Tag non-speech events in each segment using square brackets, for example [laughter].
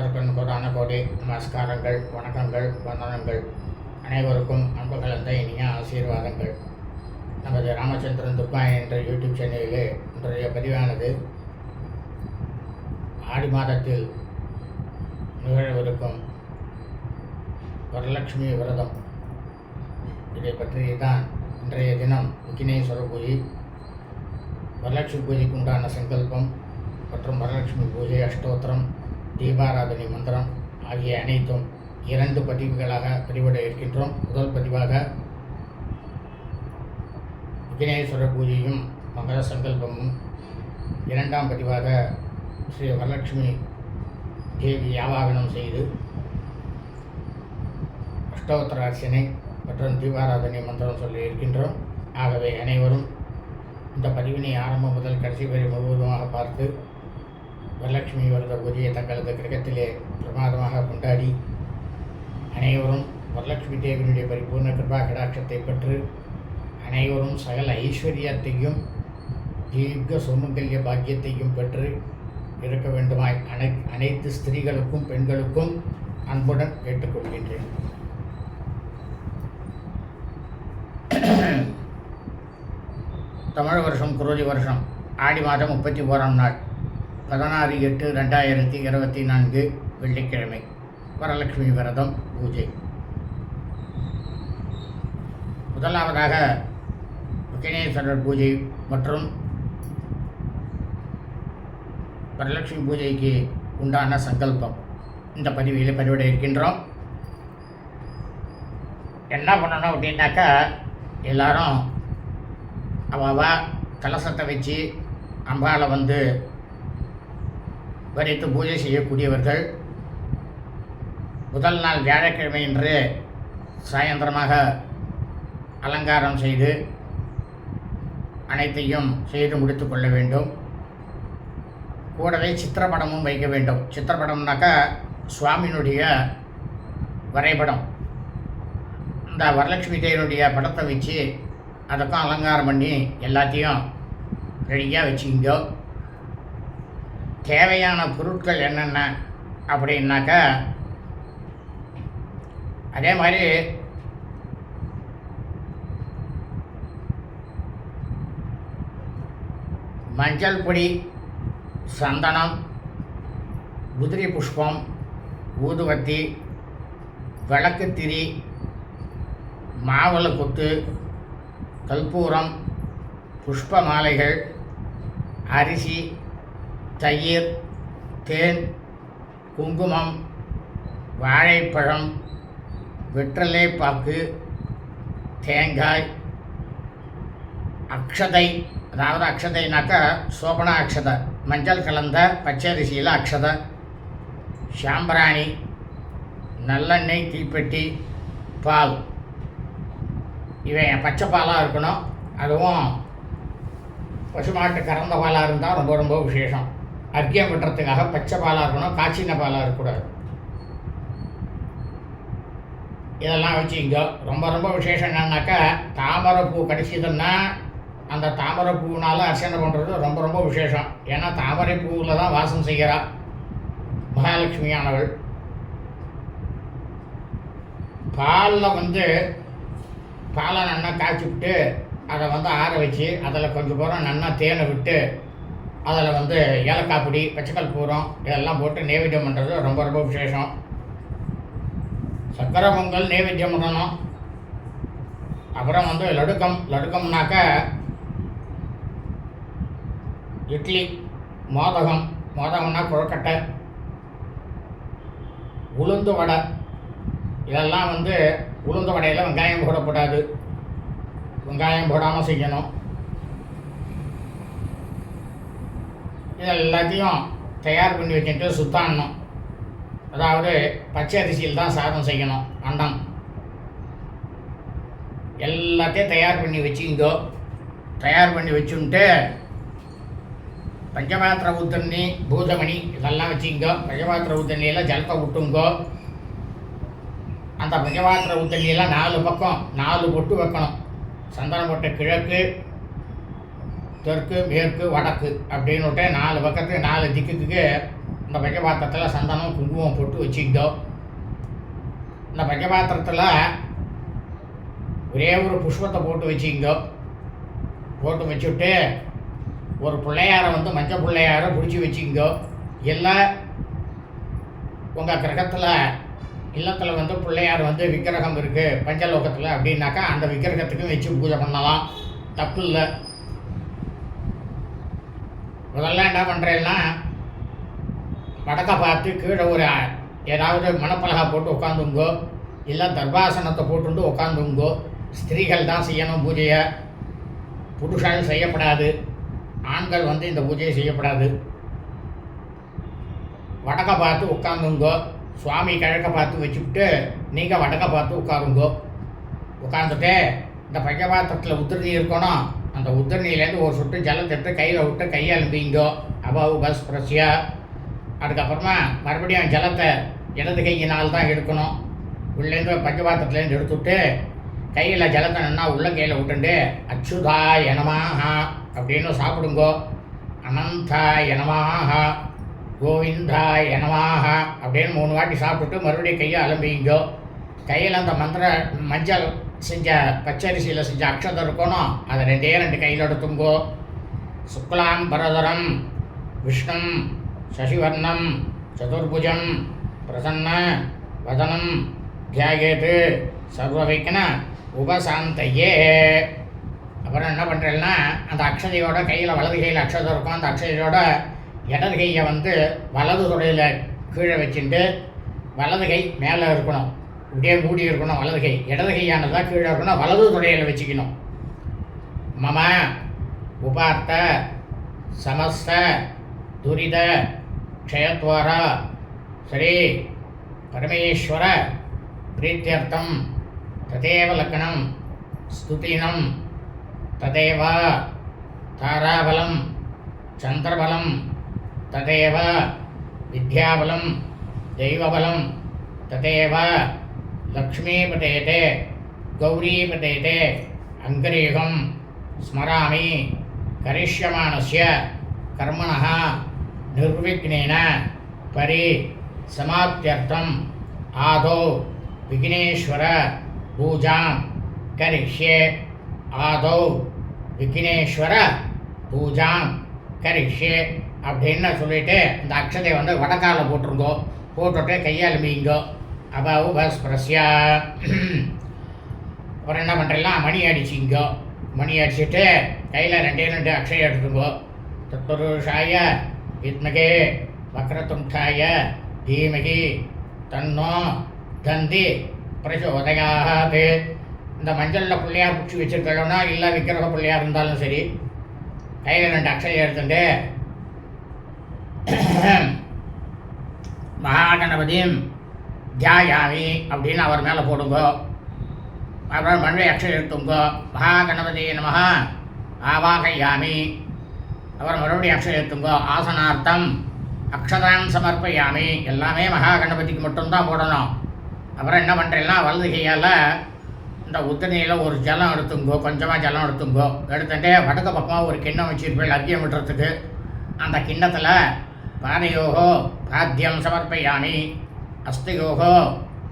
முதற்கண் கோடான கோடி நமஸ்காரங்கள் வணக்கங்கள் வந்தனங்கள். அனைவருக்கும் அன்பு கலந்த இனிய ஆசீர்வாதங்கள். நமது ராமச்சந்திரன் துர்கா என்ற யூடியூப் சேனலிலே இன்றைய பதிவானது ஆடி மாதத்தில் நிகழவிருக்கும் வரலட்சுமி விரதம். இதை பற்றி தான் இன்றைய தினம் விக்னேஸ்வர பூஜை வரலட்சுமி பூஜைக்கு உண்டான சங்கல்பம் மற்றும் வரலட்சுமி பூஜை அஷ்டோத்திரம் தீபாராதனை மந்திரம் ஆகிய அனைத்தும் இரண்டு பதிவுகளாக பதிவிட இருக்கின்றோம் முதல் பதிவாக விக்னேஸ்வர பூஜையும் மகர சங்கல்பமும். இரண்டாம் பதிவாக ஸ்ரீ வரலட்சுமி தேவி யாவாகனம் செய்து அஷ்டோத்தர அர்ச்சனை மற்றும் தீபாராதனை மந்திரம் சொல்லி இருக்கின்றோம் ஆகவே அனைவரும் இந்த பதிவினை ஆரம்பம் முதல் கடைசி வரை முழுவதுமாக பார்த்து வரலட்சுமி விரத பூஜையை தங்களது கிரகத்திலே பிரமாதமாக கொண்டாடி அனைவரும் வரலட்சுமி தேவியினுடைய பரிபூர்ண கிருபா கடாட்சத்தை பெற்று அனைவரும் சகல ஐஸ்வர்யத்தையும் தீர்க்க சுமங்கல்ய பாக்கியத்தையும் பெற்று இருக்க வேண்டுமாய் அனை அனைத்து ஸ்திரீகளுக்கும் பெண்களுக்கும் அன்புடன் கேட்டுக்கொள்கின்றேன். [clears throat] தமிழ் வருஷம் குரோதி வருஷம் ஆடி மாதம் முப்பத்தி ஓராம் நாள். பதினாறு எட்டு ரெண்டாயிரத்தி இருபத்தி நான்கு வெள்ளிக்கிழமை. வரலட்சுமி விரதம் பூஜை. முதலாவதாக விக்னேஸ்வரர் பூஜை மற்றும் வரலட்சுமி பூஜைக்கு உண்டான சங்கல்பம். இந்த பதிவியில் பதிவிட இருக்கின்றோம். என்ன பண்ணணும் அப்படின்னாக்கா எல்லாரும் அவ கலசத்தை வச்சு அம்பாளை வந்து வரித்து பூஜை செய்யக்கூடியவர்கள் முதல் நாள் வியாழக்கிழமை என்று சாயந்தரமாக அலங்காரம் செய்து அனைத்தையும் செய்து முடித்து கொள்ள வேண்டும். கூடவே சித்திரப்படமும் வைக்க வேண்டும். சித்திரப்படம்னாக்கா சுவாமியினுடைய வரைபடம். இந்த வரலட்சுமி தேவனுடைய படத்தை வச்சு அதுக்கும் அலங்காரம் பண்ணி எல்லாத்தையும் ரெடியாக வச்சுக்கிங்கோ. தேவையான பொருட்கள் என்னென்ன அப்படின்னாக்கா அதே மாதிரி மஞ்சள் பொடி சந்தனம் குதிரை புஷ்பம் ஊதுவத்தி விளக்குத்திரி மாவள கொத்து கற்பூரம் புஷ்ப மாலைகள் அரிசி தயிர் தேன் குங்குமம் வாழைப்பழம் வெற்றலை பாக்கு தேங்காய் அக்ஷதை அதாவது அக்ஷதைனாக்கா சோபனா அக்ஷதை மஞ்சள் கலந்த பச்சரிசியில் அக்ஷதை சாம்பிராணி நல்லெண்ணெய் தீப்பெட்டி பால். இவன் பச்சை பாலாக இருக்கணும். அதுவும் பசுமாட்டு கறந்த பாலாக இருந்தால் ரொம்ப ரொம்ப விசேஷம். அர்க்கியம் பண்ணுறதுக்காக பச்சை பாலாக இருக்கணும் காய்ச்சின பாலாக இருக்கக்கூடாது. இதெல்லாம் வச்சுங்க ரொம்ப ரொம்ப விசேஷம் என்னன்னாக்கா தாமரைப்பூ பூ அந்த தாமரை அர்ச்சனை பண்ணுறது ரொம்ப ரொம்ப விசேஷம். ஏன்னா தாமரை பூவில் தான் வாசம் செய்கிறா மகாலட்சுமியானவள். பாலில் வந்து பாலை நல்லா காய்ச்சி விட்டு அதை வந்து ஆற வச்சு அதில் கொஞ்சம் பூரம் நல்லா தேனை விட்டு அதில் வந்து ஏலக்காய் பொடி பச்சைக்கல் பூரம் இதெல்லாம் போட்டு நைவேத்தியம் பண்ணுறது ரொம்ப ரொம்ப விசேஷம். சக்கரை பொங்கல் நைவேத்தியம் பண்ணணும். அப்புறம் வந்து லடுக்கம் லடுக்கம்னாக்க இட்லி மோதகம். மோதகம்னா குழக்கட்டை உளுந்து வடை. இதெல்லாம் வந்து உளுந்து வடையில் வெங்காயம் போடக்கூடாது வெங்காயம் போடாமல் செய்யணும். இது எல்லாத்தையும் தயார் பண்ணி வச்சுட்டு சுத்தாடணும் அதாவது பச்சை அரிசியில் தான் சாதம் செய்யணும் அண்டம் எல்லாத்தையும் தயார் பண்ணி வச்சுங்கோ. தயார் பண்ணி வச்சுன்ட்டு பஞ்சபாத்திர ஊத்தண்ணி பூதமணி இதெல்லாம் வச்சுங்கோ. பஞ்சபாத்திர ஊத்தண்ணியெல்லாம் ஜலத்தை விட்டுங்கோ அந்த பஞ்சபாத்திர ஊத்தண்ணியெல்லாம் நாலு பக்கம் நாலு பொட்டு வைக்கணும். சந்தன பொட்டை கிழக்கு தெற்கு மேற்கு வடக்கு அப்படின்னுட்டு நாலு பக்கத்துக்கு நாலு திக்குக்கு இந்த பஞ்சபாத்திரத்தில் சந்தனம் குங்குமம் போட்டு வச்சுக்கிட்டோம். இந்த பஞ்சபாத்திரத்தில் ஒரே ஒரு புஷ்பத்தை போட்டு வச்சுக்கிங்கோ போட்டு வச்சுட்டு ஒரு பிள்ளையாரை வந்து மஞ்சள் பிள்ளையாரை பிடிச்சி வச்சுக்கிங்கோ எல்லாம் உங்கள் கிரகத்தில் இல்லத்தில் வந்து பிள்ளையார் வந்து விக்கிரகம் இருக்குது பஞ்சலோகத்தில் அப்படின்னாக்கா அந்த விக்கிரகத்துக்கும் வச்சு பூஜை பண்ணலாம். தப்பு இல்லை முதல்ல என்ன பண்ணுறேன்னா வடக்கை பார்த்து கீழே ஒரு ஏதாவது மணப்பலகா போட்டு உட்காந்துங்கோ இல்லை தர்பாசனத்தை போட்டுண்டு உட்காந்துங்கோ ஸ்திரீகள் தான் செய்யணும் பூஜையை. புருஷால் செய்யப்படாது ஆண்கள் வந்து இந்த பூஜையை செய்யப்படாது. வடக்கை பார்த்து உட்காந்துங்கோ சுவாமி கிழக்க பார்த்து வச்சுக்கிட்டு நீங்கள் வடக்கை பார்த்து உட்காருங்கோ. உட்காந்துட்டு இந்த பஞ்சபாத்திரத்தில் உத்திரணி இருக்கணும். அந்த உத்தரணியிலேருந்து ஒரு சொட்டு ஜலம் தட்டு கையில் விட்டு கையை அலும்பிங்கோ அபாவு பஸ் பிரசியா அதுக்கப்புறமா மறுபடியும் ஜலத்தை இடது கையினால் தான் எடுக்கணும். உள்ளேருந்து பஞ்சபாத்திரத்துலேருந்து எடுத்துவிட்டு கையில் ஜலத்தை நின்னா உள்ள கையில் விட்டுண்டு அச்சுதா எனமாஹா அப்படின்னு சாப்பிடுங்கோ. அனந்தா எனமாஹா கோவிந்தா எனமாக அப்படின்னு மூணு வாட்டி சாப்பிட்டுட்டு மறுபடியும் கையை அலம்பிங்கோ கையில் அந்த மந்திர மஞ்சள் செஞ்ச பச்சரிசியில் செஞ்ச அக்ஷதம் இருக்கணும் அதை ரெண்டே ரெண்டு கையில் எடுத்துங்கோ சுக்லாம் பரதரம் விஷ்ணம் சசிவர்ணம் சதுர்புஜம் பிரசன்ன வதனம் தியாகேது சர்வவைக்கன உபசாந்தையே. அப்புறம் என்ன பண்ணுறேன்னா அந்த அக்ஷதையோட கையில் வலது கையில் அக்ஷதம் இருக்கும். அந்த அக்ஷதையோட இடது கையை வந்து வலது தொடையில் கீழே வச்சுட்டு வலது கை மேலே இருக்கணும். இப்படியே மூடி இருக்கணும் வலது கை. இடது கையானதாக கீழே இருக்கணும் வலது தொடையில் வச்சுக்கணும். மம உபார்த்த சமஸ்த துரித க்ஷயத்வாரா ஸ்ரீ பரமேஸ்வர பிரீத்தியர்த்தம் ததேவ லக்னம் ஸ்துதினம் ததேவா தாராபலம் சந்திரபலம் ததேவ வித்யாபலம் தெய்வபலம் ததேவ லக்ஷ்மீபதேதே கௌரீபதேதே அங்கரீகம் ஸ்மராமி கரிஷ்யமானஸ்ய கர்மணா நிர்விக்னேன பரி சமாப்தியர்த்தம் ஆதோ விக்னேஸ்வர பூஜாம் கரிஷ்யே ஆதோ விக்னேஸ்வர பூஜாம் கரிஷ்யே அப்படின்னு சொல்லிட்டு அந்த அக்ஷதை வந்து வடக்கால போட்டிருங்கோ போட்டுட்டு கையாளுமிங்கோ அபாவு பஸ்பிரஸ்யா அப்புறம் என்ன பண்ணுறலாம் மணி அடிச்சிங்கோ மணி அடிச்சுட்டு கையில் ரெண்டே ரெண்டு அக்ஷயம் எடுத்துங்கோ தத்புருஷாய வித்மகே வக்ரதுண்டாய தீமகி தன்னோ தந்தி பிரச்சோதயாத் இந்த மஞ்சளில் பிள்ளையார் பிடிச்சி வச்சிருக்கணும்னா இல்லை விக்கிரக பிள்ளையாக இருந்தாலும் சரி. கையில் ரெண்டு அக்ஷயம் எடுத்துட்டு. மகாகணபதியும் தியாயாமி அப்படின்னு அவர் மேலே போடுங்கோ. அப்புறம் மண்ணை அக்ஷயம் எடுத்துங்க மகாகணபதி நமக. ஆவாகையாமி. அப்புறம் மறுபடியும் அக்ஷயம் எழுத்துங்கோ ஆசனார்த்தம். அக்ஷதான் சமர்ப்பயாமி. எல்லாமே மகா கணபதிக்கு மட்டும்தான் போடணும். அப்புறம் என்ன பண்ணுறேன்னா வலது கையால் இந்த உத்தனையில் ஒரு ஜலம் எடுத்துங்கோ. கொஞ்சமாக ஜலம் எடுத்துங்கோ. எடுத்துட்டு வடக்கு பக்கமாக ஒரு கிண்ணம் வச்சிருப்பேன் அர்க்கியம் விடுறதுக்கு அந்த கிண்ணத்தில் பாதையோகோ பாத்தியம் சமர்ப்பயாமி. அஸ்திகோகோ.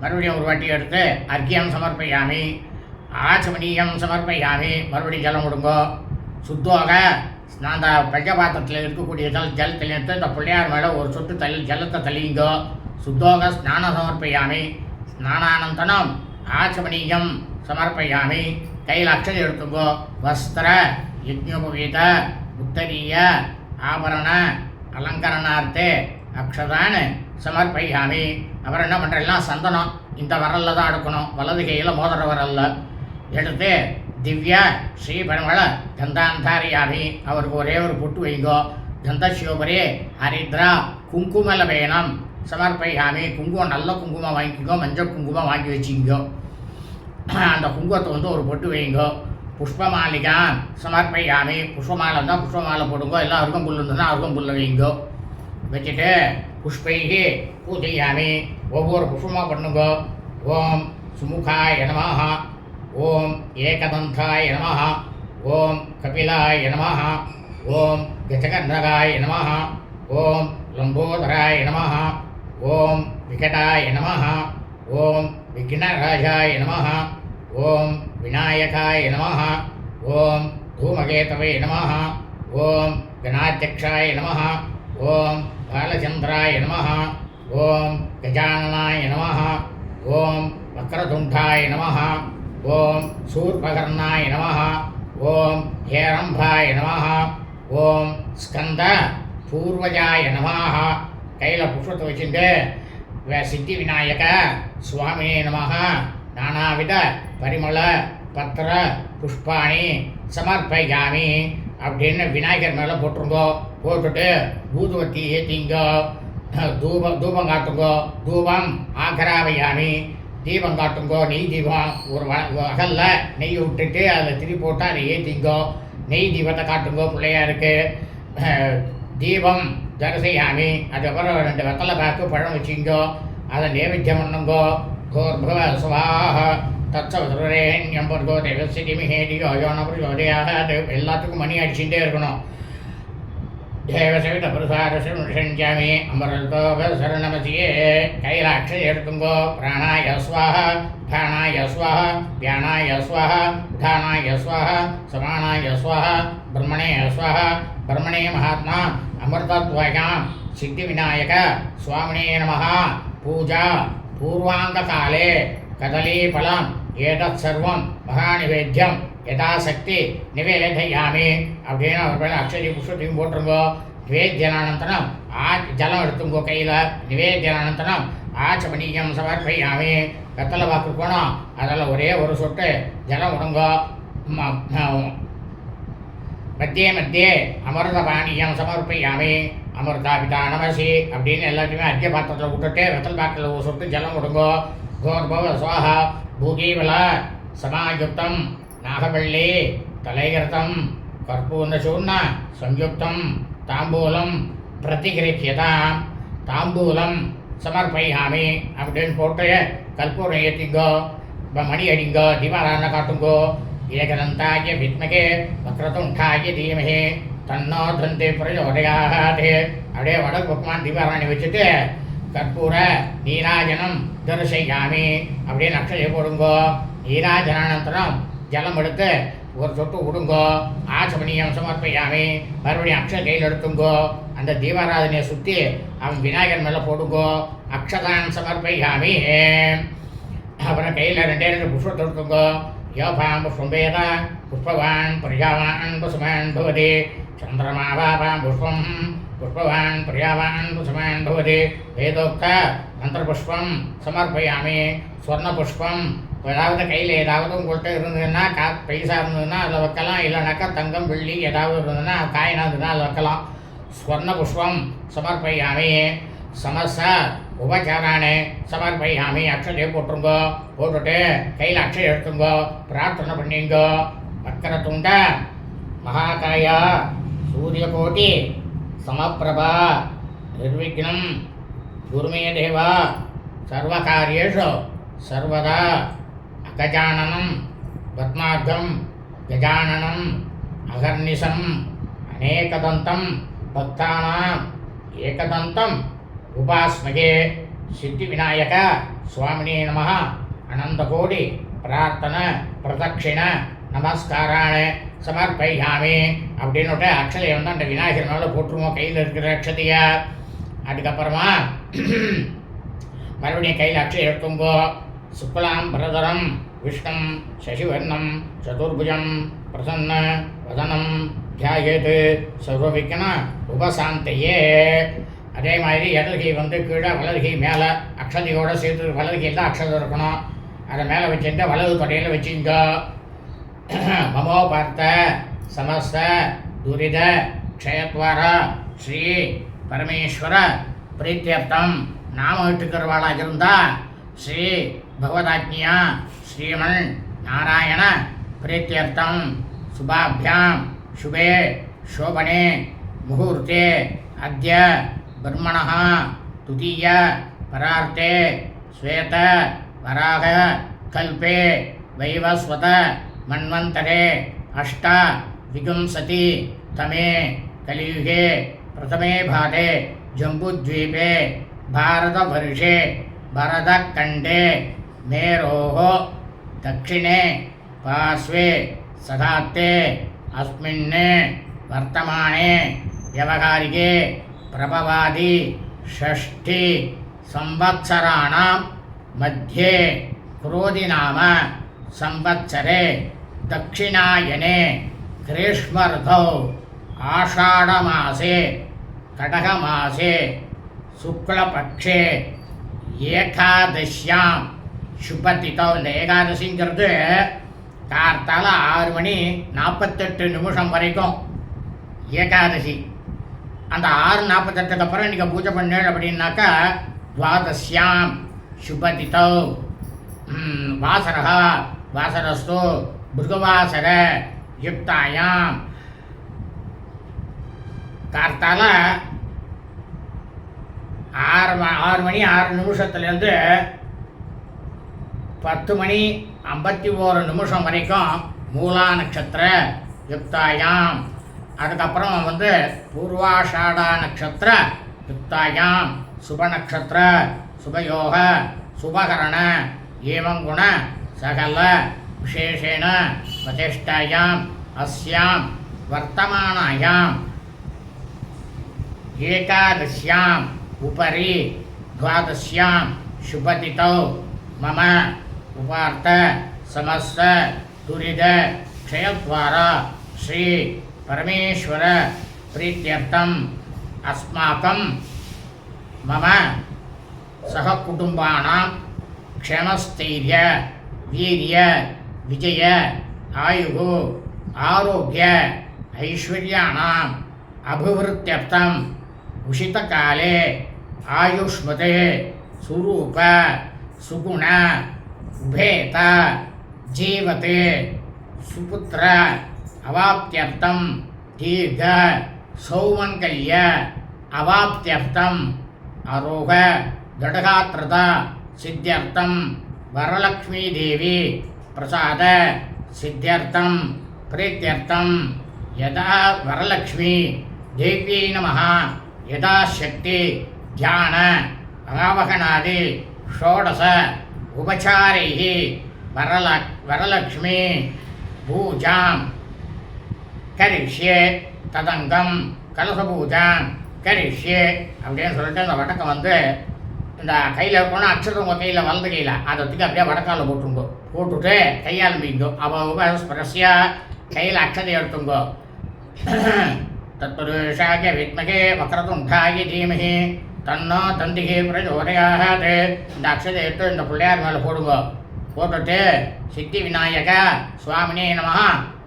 மறுபடியும் ஒரு வாட்டி எடுத்து அர்க்கியம் சமர்ப்பயாமி ஆச்சமணியம் சமர்ப்பயாமி மறுபடியும் ஜலம் விடுங்கோ சுத்தோக நான் அந்த பஞ்சபாத்திரத்தில் இருக்கக்கூடிய ஜல் ஜலத்தில் எடுத்து இந்த பிள்ளையார் மேலே ஒரு சொட்டு தள்ளி ஜலத்தை தள்ளிங்கோ சுத்தோக ஸ்நான சமர்ப்பயாமி ஸ்நானானந்தனம் ஆச்சமணியம் சமர்ப்பயாமி கையில் அக்ஷதை எடுத்துங்கோ. வஸ்திர யஜ்ஞோபவீத உத்தரிய ஆபரண அலங்கரணார்த்தே அக்ஷதான் சமர்ப்பயாமி அப்புறம் என்ன பண்ணுறேன் சந்தனம். இந்த வரலில் தான் எடுக்கணும். வலது கையில் மோதிர வரலில். எடுத்து திவ்யா ஸ்ரீ ஸ்ரீபரமள கந்தாந்தாரியாமி அவருக்கு ஒரே ஒரு பொட்டு வைங்கோ. கந்தசியோபரே ஹரித்ரா குங்குமல வேணம் சமர்ப்பயாமி குங்குமம் நல்ல குங்குமம் வாங்கிக்கோ மஞ்சள் குங்குமம் வாங்கி வச்சுக்கோ அந்த குங்குமத்தை வந்து ஒரு பொட்டு வைங்கோ. புஷ்பமாலிகா சமர்ப்பையாமி புஷ்பமாலை இருந்தால் புஷ்பமாலை போடுங்கோ. எல்லாம் அருகம்புல் இருந்ததுன்னா அருகம்புல்ல வைங்கோ. வச்சுட்டு புஷ்பைகி பூஜையாமி ஒவ்வொரு புஷ்பமாக பண்ணுங்க ஓம் சுமுகாய நமஹ ஓம் ஏகதந்தாய நமஹ ஓம் கபிலாய நமஹ ஓம் கஜகர்ணகாய நமஹ ஓம் லம்போதராய நமஹ ஓம் விகடாய நமஹ ஓம் விக்னராஜாய நமஹ ஓம் விநாயகாய நமஹ ஓம் धूमकेतवे नमः ॐ गणाध्यक्षाय नमः ॐ பாலச்சந்திராய நம ஓம் கஜானனாய நம ஓம் வக்கரதுண்டாய நம ஓம் சூர்பகர்ணாய நம ஓம் ஹேரம்பாய நம ஓம் ஸ்கந்த பூர்வஜாய நமாக கையில் புஷ்பத்தை வச்சுட்டு சித்தி விநாயக சுவாமியே நமக நானாவித பரிமள பத்திர புஷ்பாணி சமர்ப்பயாமி அப்படின்னு விநாயகர் மேலே போட்டிருந்தோம். போட்டுட்டு ஊதுவத்தி ஏற்றிங்கோ தூபம் தூபம் காட்டுங்கோ. தூபம் ஆகராவையாமி தீபம் காட்டுங்கோ நெய் தீபம். ஒரு வ அகல்ல நெய் விட்டுட்டு அதில் திரி போட்டு அதை ஏற்றிங்கோ நெய் தீபத்தை காட்டுங்கோ பிள்ளையாருக்கு தீபம் தரிசையாமி அதுக்கப்புறம் ரெண்டு வெத்தலை பாக்கு பழம் வச்சுங்கோ. அதை நைவேத்தியம் பண்ணுங்கோ. கோர்பவ சுவாக தத்சவரேண்யம் எம்பர்கோ. தேவசி திமிஹேடியோ யோனபுரி யோதையாக அது எல்லாத்துக்கும் மணி அடிச்சுட்டே இருக்கணும். தேவசவித புருஷாரசம் செஞ்சாமி அமரத்தோ சரணமசியே கையில் அக்ஷதை எடுத்துங்கோ பிராணாய ஸ்வாஹ பிராணாய ஸ்வாஹ தியானாய ஸ்வாஹ உதானாய ஸ்வாஹ சமானாய ஸ்வாஹ பிரம்மணே ஸ்வாஹ பிரம்மணே மகாத்மா அமிர்தத்வயாம் சித்தி விநாயக சுவாமினே நமः பூஜா பூர்வாங்ககாலே கதலீபலம் ஏதத் சர்வம் மகாநிவேத்தியம் யதாசக்தி நிவேதயாமி அப்படின்னு அவர் மேலே அக்ஷதி புஷ்பத்தையும் போட்டுருங்கோ. நிவேத்தியனானந்தரம் ஆ ஜலம் எடுத்துங்கோ கையில். நிவேத்தியனானந்தரம் ஆச்சமணியம் சமர்ப்பயாமி. வெத்தலை வாக்கு போனோம் அதில் ஒரே ஒரு சொட்டு ஜலம் விடுங்கோ மத்தியே மத்தியே அமிர்த பானியம் அமிர்தா பிதா நமசி அப்படின்னு எல்லாத்தையுமே அர்க்கிய பாத்திரத்தில் விட்டுட்டு வெத்தல் பாத்திரத்தில் ஒரு சொட்டு ஜலம் விடுங்கோ கோர்பவ சுவாஹா பூகீவல சமாயுக்தம். நாகவள்ளி தலைகிருத்தம் கற்பூர்ணசூர்ண சம்யுக்தம் தாம்பூலம் பிரதிகிரக்கியதாம் தாம்பூலம் சமர்ப்பயாமி அப்படின்னு போட்டு கற்பூரம் ஏற்றிங்கோ இப்ப மணி அடிங்கோ தீபாராதனை காட்டுங்கோ ஏகதந்தாய வித்மகே வக்ரதுண்டாய தீமகே தன்னோ தந்தி பிரயோதயாதே அப்படியே வடக்கு பக்கமான தீபாராணி வச்சுட்டு கற்பூர நீராஜனம் தரிசையாமி அப்படியே நக்ஷயை போடுங்கோ நீராஜனானந்தரம் ஜலம் எடுத்து ஒரு சொட்டு விடுங்கோ ஆச்சமணியம் சமர்ப்பயாமி. மறுபடியும் அக்ஷ கையில் எடுத்துங்கோ. அந்த தீபாராதனையை சுற்றி அவன் விநாயகர் மேலே போடுங்கோ. அக்ஷதான் சமர்ப்பயாமி. அப்புறம் கையில் ரெண்டே ரெண்டு புஷ்பத்தை எடுத்துங்கோ. யோபாம் புஷ்பம் வேத புஷ்பவான் பிரியாவான் புஷ்மான் பவதி. சந்திரமாவாபாம் புஷ்பம் புஷ்பவான் பிரியாவான் புஷ்மான் பவதி. வேதோக்த மந்திரபுஷ்பம் சமர்ப்பயாமி. ஸ்வர்ணபுஷ்பம் ஏதாவது கையில் ஏதாவது உங்கள்கிட்ட இருந்ததுன்னா கா பைசா இருந்ததுன்னா அதில் வைக்கலாம். இல்லைனாக்கா தங்கம் வெள்ளி ஏதாவது இருந்ததுன்னா காயினாக இருந்ததுன்னா அதில் வைக்கலாம். ஸ்வர்ண புஷ்பம் சமர்ப்பையாமி. சமச உபச்சாரானே சமர்ப்பையாமி. அக்ஷதையை போட்டுருங்கோ. போட்டுட்டு கையில் அக்ஷயை எடுத்துங்கோ. பிரார்த்தனை பண்ணிங்கோ. வக்கரத்துண்ட மகாகாயா சூரியகோட்டி சமப்பிரபா நிர்விக்னம் குருமே தேவா சர்வகாரியேஷு சர்வதா. கஜானனம் பத்மார்க்கம் கஜானனம் அகர்நிசம் அநேகதந்தம் பக்தானாம் ஏகதந்தம் உபாஸ்மகே சித்தி விநாயக சுவாமினே நம அனந்தகோடி பிரார்த்தன பிரதட்சிண நமஸ்காரான சமர்ப்பயாமி அப்படின்னுட்டு அக்ஷதையை வந்து அந்த விநாயகர் மேலே போட்டுருவோம். கையில் இருக்கிற அக்ஷதையை அதுக்கப்புறமா மறுபடியும் கையில் அக்ஷயை எடுத்துங்கோ சுக்லாம் பிரதரம் விஷ்ணம் சசிவர்ணம் சதுர்புஜம் பிரசன்ன வதனம் தியாகேது சர்வவிக்கன உபசாந்தையே அதே மாதிரி இடதுகை வந்து கீழே வலதுகை மேலே அக்ஷதையோட சேர்த்து வலதுகையில் தான் அக்ஷதம் இருக்கணும். அதை மேலே வச்சுருந்தா வலது தொடையில் வச்சுங்க. மமோ பார்த்த சமஸ்த துரித க்ஷயத்வார ஸ்ரீ பரமேஸ்வர பிரீத்தியர்த்தம். நாம இட்டுக்கிறவாளாக இருந்தால் ஸ்ரீ பகவதாஜ்ஞியா ஸ்ரீமன் நாராயண பிரீத்தியர்த்தம் சுபாபியாம் சுபே शोभने मुहूर्ते अद्य ब्रह्मणः तुतीय परार्ते श्वेत वराह कल्पे वैवस्वत मन्वन्तरे अष्ट विगुंसति तमे कलियुगे प्रथमे भागे जम्बुद्वीपे भारतवर्षे भरतखण्डे मेरोः दक्षिणे पार्श्वे सदात्ते अस्मिन् वर्तमाने व्यवहारिके प्रभवादि षष्ठि संवत्सराणां मध्ये क्रोधिनाम संवत्सरे दक्षिणायने ग्रीष्मर्धौ आषाढमासे கடகமாசே சுக்லபக்ஷே ஏகாதசியாம் சுபத்தித்தோ இந்த ஏகாதசிங்கிறது கார்த்தால ஆறு மணி நாற்பத்தெட்டு நிமிஷம் வரைக்கும். ஏகாதசி. அந்த ஆறு நாற்பத்தெட்டுக்கு அப்புறம் நீங்கள் பூஜை பண்ணேள் அப்படின்னாக்கா துவாதசியாம் சுபதித்தோ வாசரகா வாசரः வாசரஸ்து பிருகுவாசர யுக்தாயாம். கார்த்தால ஆறு ஆறு மணி ஆறு நிமிஷத்துலேருந்து பத்து மணி ஐம்பத்தி ஓரு நிமிஷம் வரைக்கும் மூலா நட்சத்திர யுக்தாயாம் அதுக்கப்புறம் வந்து பூர்வாஷாடா நட்சத்திர யுக்தாயாம் சுப நட்சத்திர சுபயோக சுபகரண ஏவங்குண சகல விசேஷேண வசிஷ்டாயாம் அஸ்யாம் வர்த்தமானாயாம் एकादश्याम् उपरि द्वादश्यां शुभतिथौ मम उपार्थ समस्त दुरिद क्षयद्वारा, श्री परमेश्वर प्रीत्यर्थम् अस्माकं मम सहकुटुम्बानां क्षमस्थैर्य, वीर्य, विजय, आयुः, आरोग्य, ऐश्वर्याणाम् अभिवृद्ध्यर्थम् उषितकाले आयुष्मते, सुरूप, सुगुण உபேத ஜீவத் சுபுத்திர அவாப்தியர்த்தம் தீர்க்க சௌமங்கல்ய அவாப்தியர்த்தம் அரோக தடகாத்திரதா சித்தியர்த்தம் வரலக்ஷ்மி தேவி பிரசாத சித்தியர்த்தம் பிரீத்தியர்த்தம் யதா வரலக்ஷ்மி தேவியை நம யதா சக்தி தியான ஆவகனாதி ஷோடச உபச்சாரைः வரல வரலக்ஷ்मी பூஜாம். கரிஷ்யே ததங்கம் கலச பூஜாம் கரிஷ்யே அப்படின்னு சொல்லிட்டு அந்த வடக்கம் வந்து இந்த கையில் இருக்கணும் அக்ஷரம் உங்கள் கையில் வலது கையில். அதை தூக்கி அப்படியே வடக்கால் போட்டுருங்கோ. போட்டுட்டு கையால் மீங்கோ. அவள் உப கையில் அக்ஷதை எடுத்துங்கோ. தத்புருஷாக வித்மகே வக்ரதுண்டாகி தீமகி. தன்னோ தந்திகை பிரச்சோதயாத் இந்த அக்ஷதை எடுத்து இந்த பிள்ளையார் மேலே போடுங்க. போட்டுட்டு சித்தி விநாயக சுவாமினே நமக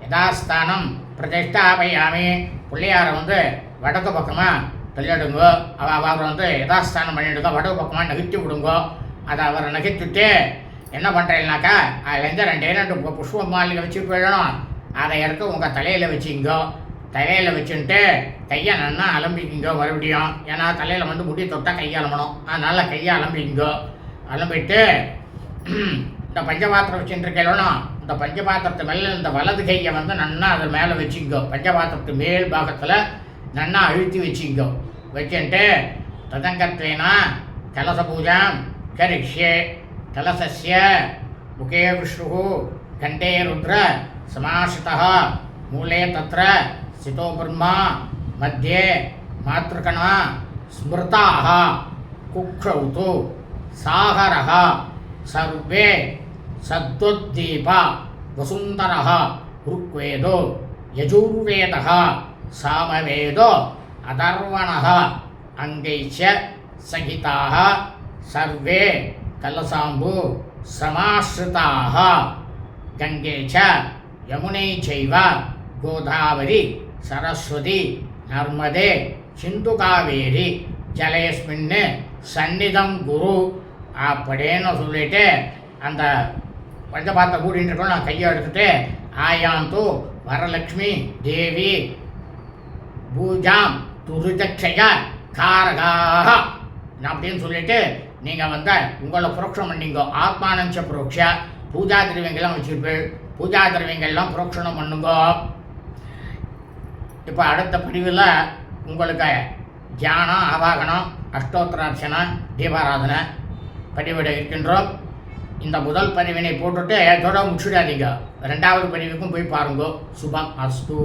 யதாஸ்தானம் பிரதிஷ்டாபையாமி. பிள்ளையாரை வந்து வடக்கு பக்கமாக தள்ளிடுங்கோ. அவ அவரை வந்து யதாஸ்தானம் பண்ணிவிடுங்க வடக்கு பக்கமாக நகர்த்தி விடுங்கோ. அதை அவரை நகர்த்திட்டு என்ன பண்ணுறீங்கனாக்கா அதுலேருந்து ரெண்டே ரெண்டு பு- புஷ்ப மாளிகை வச்சு போயிடணும். அதை எடுத்து உங்கள் தலையில் வச்சுங்கோ. தலையில் வச்சுட்டு கையை நல்லா அலம்பிக்கிங்கோ மறுபடியும். ஏன்னா தலையில் வந்து முடி தொட்டால் கையை அலம்பணும். அதனால் கையை அலம்பிக்கிங்கோ அலம்பிட்டு இந்த பஞ்சபாத்திரம் வச்சுருக்கணும் இந்த பஞ்சபாத்திரத்து மேலே இந்த வலது கையை வந்து நன்னா அது மேலே வச்சுக்கோ பஞ்சபாத்திரத்து மேல் பாகத்தில் நன்னா அழுத்தி வச்சுக்கோ வச்சுட்டு ததங்கத்வேனா கலச பூஜாம் கரிஷ்யே கலசஸ்ய முகே விஷ்ணு கண்டே ருத்ர சமாசிதா மூலே தத்ர సితో బ్రహ్మ మధ్యే మాతృకణ స్మృతా కుక్షౌతు సాగర సర్వే సద్వద్దీప వసుందర ఋగ్వేదో యజుర్వేద సామవేదో అధర్వణ అంగైష్య సహిత సర్వే కలసాంబు సమాశ్రితా గంగే చ యమునై చైవ గోదావరి சரஸ்வதி நர்மதே சிந்து காவேரி ஜலயஸ்மின்னு சந்நிதம் குரு அப்படின்னு சொல்லிட்டு அந்த பஞ்சபாத்தை கூட்டிகிட்டு இருக்கோம் நான் கையை எடுத்துட்டு ஆயாந்து வரலட்சுமி தேவி பூஜாம் துரிதட்சய காரகாக அப்படின்னு சொல்லிட்டு நீங்கள் வந்து உங்களை புரோக்ஷம் பண்ணிங்கோ ஆத்மானஞ்ச புரோக்ஷ பூஜா திரவியங்கள்லாம் வச்சுருப்பீள் பூஜா திரவியங்கள்லாம் புரோக்ஷணம் பண்ணுங்கோ. இப்போ அடுத்த பிரிவில் உங்களுக்கு தியானம் ஆவாகனம் அஷ்டோத்திராட்சணம் தீபாராதனை பதிவிட இருக்கின்றோம். இந்த முதல் பதிவினை போட்டுட்டு இதோட முடிச்சுடாதீங்க. ரெண்டாவது பதிவுக்கும் போய் பாருங்க. சுபம் அஸ்து.